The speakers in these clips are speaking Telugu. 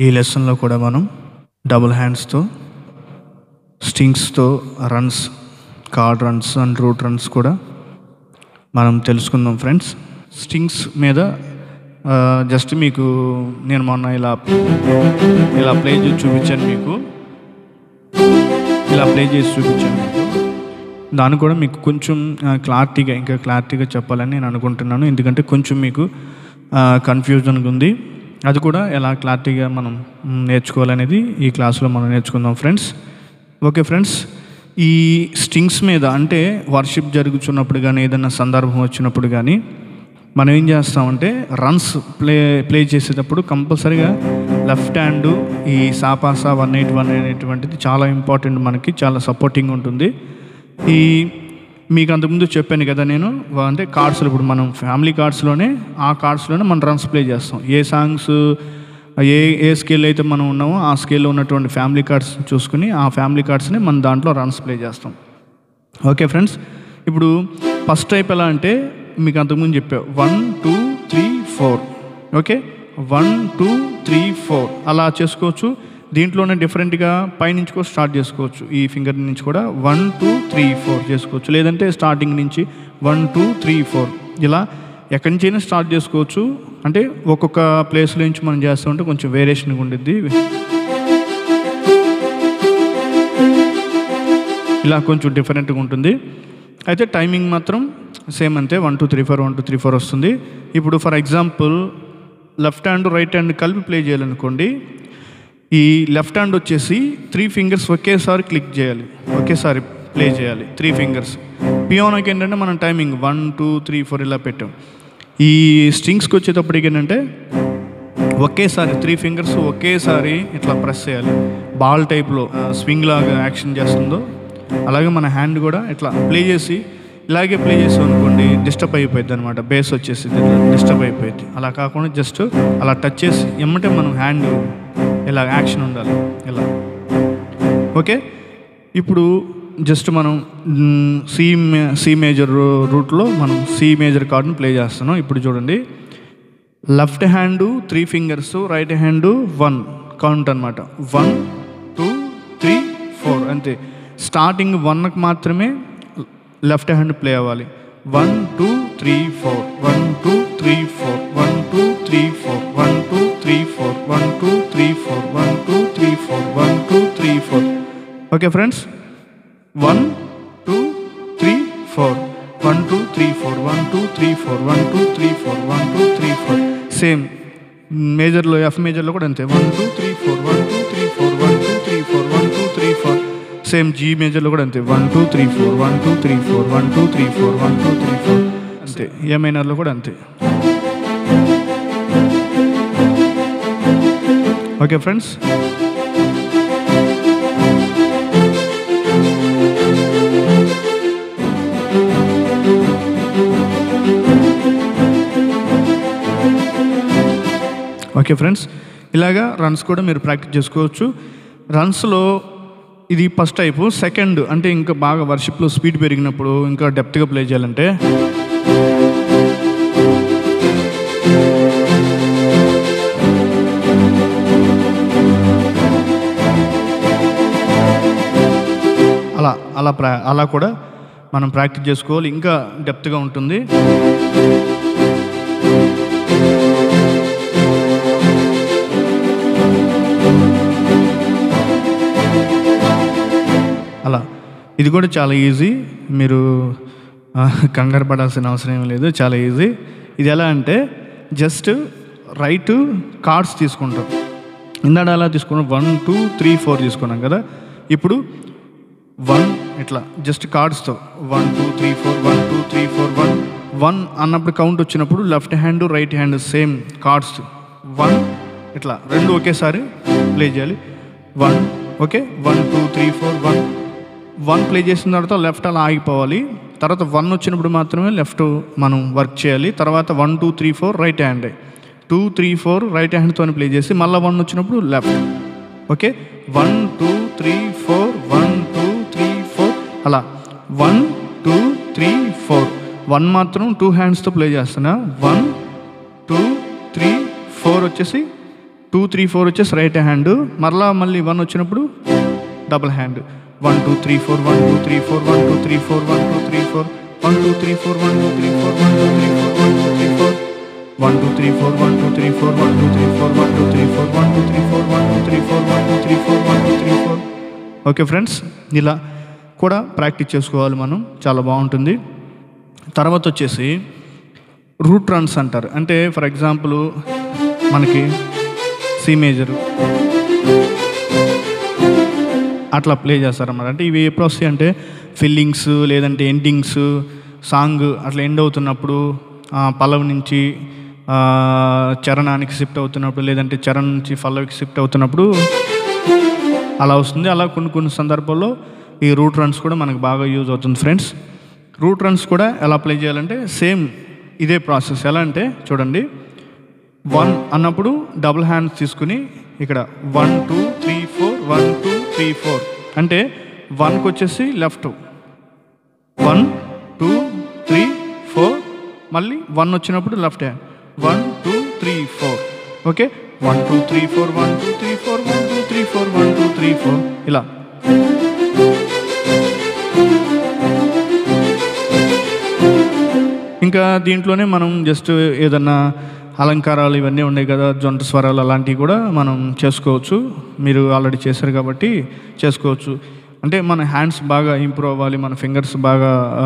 ఈ లెసన్లో కూడా మనం డబుల్ హ్యాండ్స్తో స్టింగ్స్తో runs chord runs and root runs కూడా మనం తెలుసుకుందాం ఫ్రెండ్స్. స్టింగ్స్ మీద జస్ట్ మీకు నేను మొన్న ఇలా ఇలా ప్లే చేసి చూపించాను మీకు. ఇలా ప్లే చేసి చూపించాను మీకు. దాన్ని కూడా మీకు కొంచెం క్లారిటీగా ఇంకా క్లారిటీగా చెప్పాలని నేను అనుకుంటున్నాను. ఎందుకంటే కొంచెం మీకు కన్ఫ్యూజన్గా ఉంది. అది కూడా ఎలా క్లారిటీగా మనం నేర్చుకోవాలనేది ఈ క్లాస్లో మనం నేర్చుకుందాం ఫ్రెండ్స్. ఓకే ఫ్రెండ్స్ ఈ స్ట్రింగ్స్ మీద అంటే వర్షిప్ జరుగుతున్నప్పుడు కానీ ఏదైనా సందర్భం వచ్చినప్పుడు కానీ మనం ఏం చేస్తామంటే రన్స్ ప్లే ప్లే చేసేటప్పుడు కంపల్సరీగా లెఫ్ట్ హ్యాండ్ ఈ సాపాసా వన్ ఎయిట్ వన్ అనేటువంటిది చాలా ఇంపార్టెంట్ మనకి చాలా సపోర్టింగ్ ఉంటుంది. ఈ మీకు అంతకుముందు చెప్పాను కదా నేను అంటే కార్డ్స్లో ఇప్పుడు మనం ఫ్యామిలీ కార్డ్స్లోనే ఆ కార్డ్స్లోనే మనం రన్స్ ప్లే చేస్తాం. ఏ సాంగ్స్ ఏ ఏ స్కేల్ అయితే మనం ఉన్నామో ఆ స్కేల్లో ఉన్నటువంటి ఫ్యామిలీ కార్డ్స్ చూసుకుని ఆ ఫ్యామిలీ కార్డ్స్ని మనం దాంట్లో రన్స్ ప్లే చేస్తాం. ఓకే ఫ్రెండ్స్ ఇప్పుడు ఫస్ట్ టైప్ ఎలా అంటే మీకు అంతకుముందు చెప్పా one two three four okay one two three four అలా చేసుకోవచ్చు. దీంట్లోనే డిఫరెంట్గా పైనుంచి కూడా స్టార్ట్ చేసుకోవచ్చు. ఈ ఫింగర్ నుంచి కూడా వన్ టూ త్రీ ఫోర్ చేసుకోవచ్చు. లేదంటే స్టార్టింగ్ నుంచి వన్ టూ త్రీ ఫోర్ ఇలా ఎక్కడి నుంచైనా స్టార్ట్ చేసుకోవచ్చు. అంటే ఒక్కొక్క ప్లేస్లో నుంచి మనం చేస్తూ ఉంటే కొంచెం వేరియేషన్గా ఉండిద్ది. ఇలా కొంచెం డిఫరెంట్గా ఉంటుంది. అయితే టైమింగ్ మాత్రం సేమ్ అంతే. One two three four one two three four వస్తుంది. ఇప్పుడు for example left hand right hand కలిపి ప్లే చేయాలనుకోండి ఈ లెఫ్ట్ హ్యాండ్ వచ్చేసి త్రీ ఫింగర్స్ ఒకేసారి క్లిక్ చేయాలి. ఒకేసారి ప్లే చేయాలి. త్రీ ఫింగర్స్ పియోనోకి ఏంటంటే మనం timing one two three four ఇలా పెట్టాం. ఈ స్ట్రింగ్స్కి వచ్చేటప్పటికి ఏంటంటే ఒకేసారి త్రీ ఫింగర్స్ ఒకేసారి ఇట్లా ప్రెస్ చేయాలి. బాల్ టైప్లో స్వింగ్ లాగా యాక్షన్ చేస్తుందో అలాగే మన హ్యాండ్ కూడా ఇట్లా ప్లే చేసి ఇలాగే ప్లే చేసాం అనుకోండి డిస్టర్బ్ అయిపోయింది అనమాట బేస్ వచ్చేసి డిస్టర్బ్ అయిపోయింది అలా కాకుండా జస్ట్ అలా టచ్ చేసి ఎమ్మటే మనం హ్యాండ్ ఇలా యాక్షన్ ఉండాలి. ఇలా. ఓకే ఇప్పుడు జస్ట్ మనం సి మే- సి మేజర్ రూట్లో మనం సి మేజర్ కార్డును ప్లే చేస్తున్నాం. ఇప్పుడు చూడండి. Left hand three fingers right hand one count అనమాట వన్ టూ త్రీ ఫోర్ అంతే. స్టార్టింగ్ వన్కి మాత్రమే లెఫ్ట్ హ్యాండ్ ప్లే అవ్వాలి. One two three four one two three four one two three four okay friends one two three four one two three four one two three four one two three four one two three four same మేజర్లో F మేజర్లో కూడా అంతే one two three four one two three four one two three four one two three four same G మేజర్లో కూడా అంతే one two three four one two three four one two three four one two three four అంతే ఏ మైనర్లో కూడా అంతే ఓకే ఫ్రెండ్స్ ఓకే ఫ్రెండ్స్ ఇలాగా రన్స్ కూడా మీరు ప్రాక్టీస్ చేసుకోవచ్చు. రన్స్లో ఇది ఫస్ట్ టైపు సెకండ్ అంటే ఇంకా బాగా వర్షిప్లో స్పీడ్ పెరిగినప్పుడు ఇంకా డెప్త్గా ప్లే చేయాలంటే అలా అలా ప్రా అలా కూడా మనం ప్రాక్టీస్ చేసుకోవాలి. ఇంకా డెప్త్గా ఉంటుంది. అలా. ఇది కూడా చాలా ఈజీ. మీరు కంగారు పడాల్సిన అవసరం ఏం లేదు. చాలా ఈజీ. ఇది ఎలా అంటే జస్ట్ రైట్ కార్డ్స్ తీసుకుంటాం. ఇందాడ అలా తీసుకున్నాం. వన్ టూ త్రీ ఫోర్ తీసుకున్నాం కదా. ఇప్పుడు వన్ ఇట్లా just కార్డ్స్తో. One two three four one two three four one one అన్నప్పుడు కౌంట్ వచ్చినప్పుడు left hand right hand same cards. One ఇట్లా రెండు ఒకేసారి ప్లే చేయాలి. One okay? One two three four one. One play చేసిన తర్వాత లెఫ్ట్ అలా ఆగిపోవాలి. తర్వాత వన్ వచ్చినప్పుడు మాత్రమే లెఫ్ట్ మనం వర్క్ చేయాలి. తర్వాత one two three four right hand. Two three four right హ్యాండ్తో ప్లే చేసి మళ్ళీ వన్ వచ్చినప్పుడు left. Okay? One two three four one two three four. అలా. One two three four. One మాత్రం టూ హ్యాండ్స్తో ప్లే చేస్తున్నా. వన్ టూ త్రీ ఫోర్ వచ్చేసి టూ త్రీ ఫోర్ వచ్చేసి రైట్ హ్యాండ్. మరలా మళ్ళీ వన్ వచ్చినప్పుడు double hand one two three four one two three four one two three four one two three four one two three four one two three four one two three four one two three four one two three four one two three four one two three four one two three four one two three four one two three four one two three four okay friends ఇలా కూడా ప్రాక్టీస్ చేసుకోవాలి మనం చాలా బాగుంటుంది తర్వాత వచ్చేసి రూట్ రన్స్ అంటారు అంటే ఫర్ ఎగ్జాంపుల్ మనకి సి మేజరు అట్లా ప్లే చేస్తారన్నమాట. అంటే ఇవి ఎప్పుడు వస్తాయి అంటే ఫిల్లింగ్స్ లేదంటే ఎండింగ్స్ సాంగ్ అట్లా ఎండ్ అవుతున్నప్పుడు పల్లవి నుంచి చరణానికి షిఫ్ట్ అవుతున్నప్పుడు లేదంటే చరణ్ నుంచి పల్లవికి షిఫ్ట్ అవుతున్నప్పుడు అలా వస్తుంది. అలా కొన్ని కొన్ని సందర్భాల్లో ఈ రూట్ రన్స్ కూడా మనకు బాగా యూజ్ అవుతుంది ఫ్రెండ్స్ రూట్ రన్స్ కూడా ఎలా ప్లే చేయాలంటే సేమ్ ఇదే ప్రాసెస్ ఎలా అంటే చూడండి వన్ అన్నప్పుడు డబుల్ హ్యాండ్స్ తీసుకుని ఇక్కడ one two three four one two three four అంటే వన్కి వచ్చేసి left one two three four మళ్ళీ వన్ వచ్చినప్పుడు left hand one two three four okay one two three four one two three four one two three four one two three four ఇలా. ఇంకా దీంట్లోనే మనం జస్ట్ ఏదన్నా అలంకారాలు ఇవన్నీ ఉన్నాయి కదా జొంట స్వరాలు అలాంటివి కూడా మనం చేసుకోవచ్చు. మీరు ఆల్రెడీ చేశారు కాబట్టి చేసుకోవచ్చు. అంటే మన హ్యాండ్స్ బాగా ఇంప్రూవ్ అవ్వాలి మన ఫింగర్స్ బాగా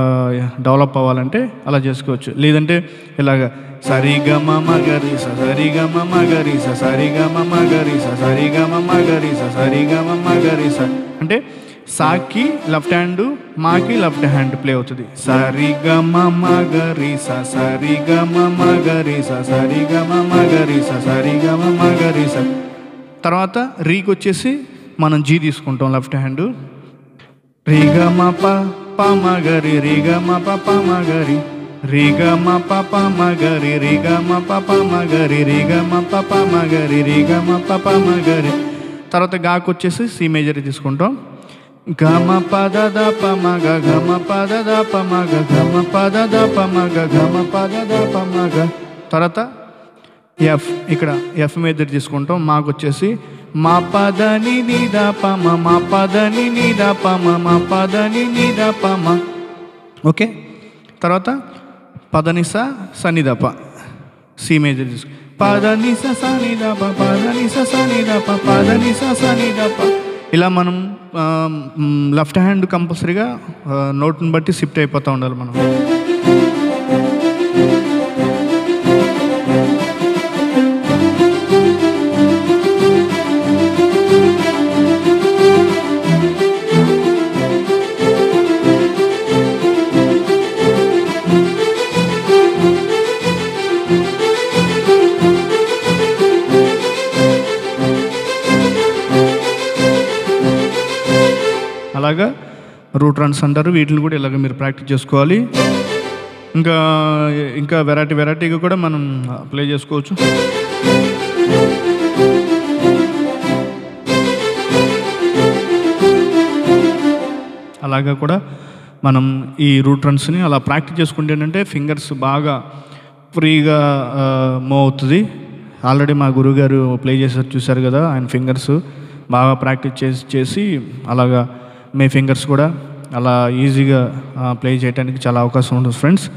డెవలప్ అవ్వాలంటే అలా చేసుకోవచ్చు. లేదంటే ఇలాగ సరిగమ మగరి సరిగమ మగరి సరిగమ మగరి సరిగమ మగరి సరిగమ మగరి అంటే సాకి లెఫ్ట్ హ్యాండ్ మాకి లెఫ్ట్ హ్యాండ్ ప్లే అవుతుంది సరిగమ మగరీస సరిగమ మగరీస సరిగమ గ మగరి స తర్వాత రీకి వచ్చేసి మనం జీ తీసుకుంటాం లెఫ్ట్ హ్యాండ్ రిగమ ప ప మగరి రిగమ ప ప మగరి రిగమ ప ప మగరి రిగమ ప ప మగరి రిగమ ప ప మగరి రిగమ ప ప మగరి తర్వాత గాకు వచ్చేసి సి మేజర్ తీసుకుంటాం గమ పద ద పమగ గమ పద ద పమగ గమ పద ద పమగ గమ పద ద పమగ తర్వాత ఎఫ్ ఇక్కడ ఎఫ్ మీద తీసుకుంటాం. మాకు వచ్చేసి మా పదని నిద పమ మా పదని నిద పమ మా పదని నిద పమ ఓకే? తర్వాత పదనిస సనిదప సి మేజర్ తీసుకు పదనిస సనిదప పదనిస సనిదప పదనిస సనిదప ఇలా మనం లెఫ్ట్ హ్యాండ్ కంపల్సరీగా నోట్ని బట్టి షిఫ్ట్ అయిపోతూ ఉండాలి మనం. రన్స్ అంటారు. వీటిని కూడా ఇలాగ మీరు ప్రాక్టీస్ చేసుకోవాలి. ఇంకా ఇంకా వెరైటీ వెరైటీగా కూడా మనం ప్లే చేసుకోవచ్చు. అలాగా కూడా మనం ఈ రూట్ రన్స్ని అలా ప్రాక్టీస్ చేసుకుంటే ఏంటంటే ఫింగర్స్ బాగా ఫ్రీగా మూవ్ అవుతుంది. ఆల్రెడీ మా గురుగారు ప్లే చేసారు చూశారు కదా ఆయన ఫింగర్స్ బాగా ప్రాక్టీస్ చేసి చేసి అలాగా మీ ఫింగర్స్ కూడా అలా ఈజీగా ప్లే చేయడానికి చాలా అవకాశం ఉంటుంది ఫ్రెండ్స్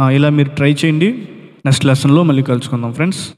ఇలా మీరు ట్రై చేయండి. నెక్స్ట్ లెసన్లో మళ్ళీ కలుసుకుందాం ఫ్రెండ్స్